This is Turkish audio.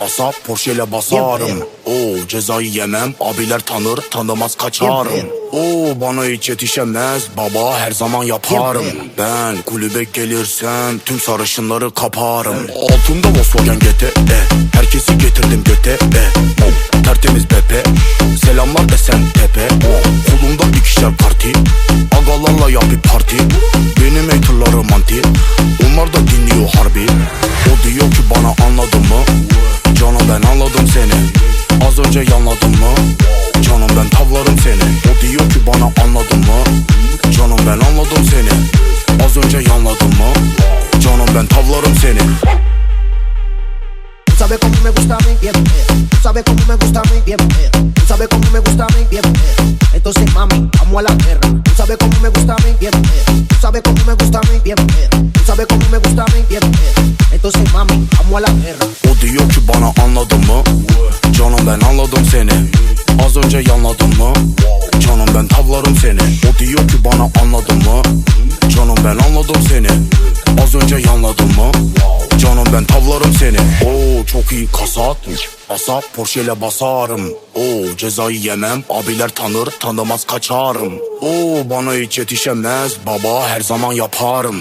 Asap Porsche ile basarım Oo cezayı yemem Abiler tanır tanımaz kaçarım. Oo bana hiç yetişemez Baba her zaman yaparım. Ben kulübe gelirsem Tüm sarışınları kaparım. Altında Volkswagen GT e. Herkesi getirdim göte e. Tertemiz bepe Selamlar desen tepe. Kolumda ikişer parti. Agalarla yap bir parti. Benim haterlarım anti. Onlar da dinliyor harbi. O diyor ki bana anladın mı Az önce yanladın mı Canım ben tavlarım seni O diyor ki bana anladın mı Canım ben anladım seni Az önce yanladın mı Canım ben tavlarım seni sabes cómo me gusta a mí, bien feo. Tú sabes cómo me gusta a mí, bien feo. Tú sabes cómo me gusta a mí, bien feo. Entonces, mami, vamos a la guerra. Tú sabes cómo me gusta a mí, bien feo. Tú sabes cómo me gusta a mí, bien feo. Tú sabes cómo me gusta a mí, bien feo. Entonces, mami, vamos a la guerra. O diyor ki bana anladın mı ben anladım seni. Az önce yanladın mı? Canım ben tavlarım seni. O diyor ki bana anladın mı? Canım ben anladım seni. Az önce yanladın mı? Canım ben tavlarım seni. Oo çok iyi kasat Asap Porsche ile basarım. Oo cezayı yemem. Abiler tanır tanımaz kaçarım. Oo bana hiç yetişemez. Baba her zaman yaparım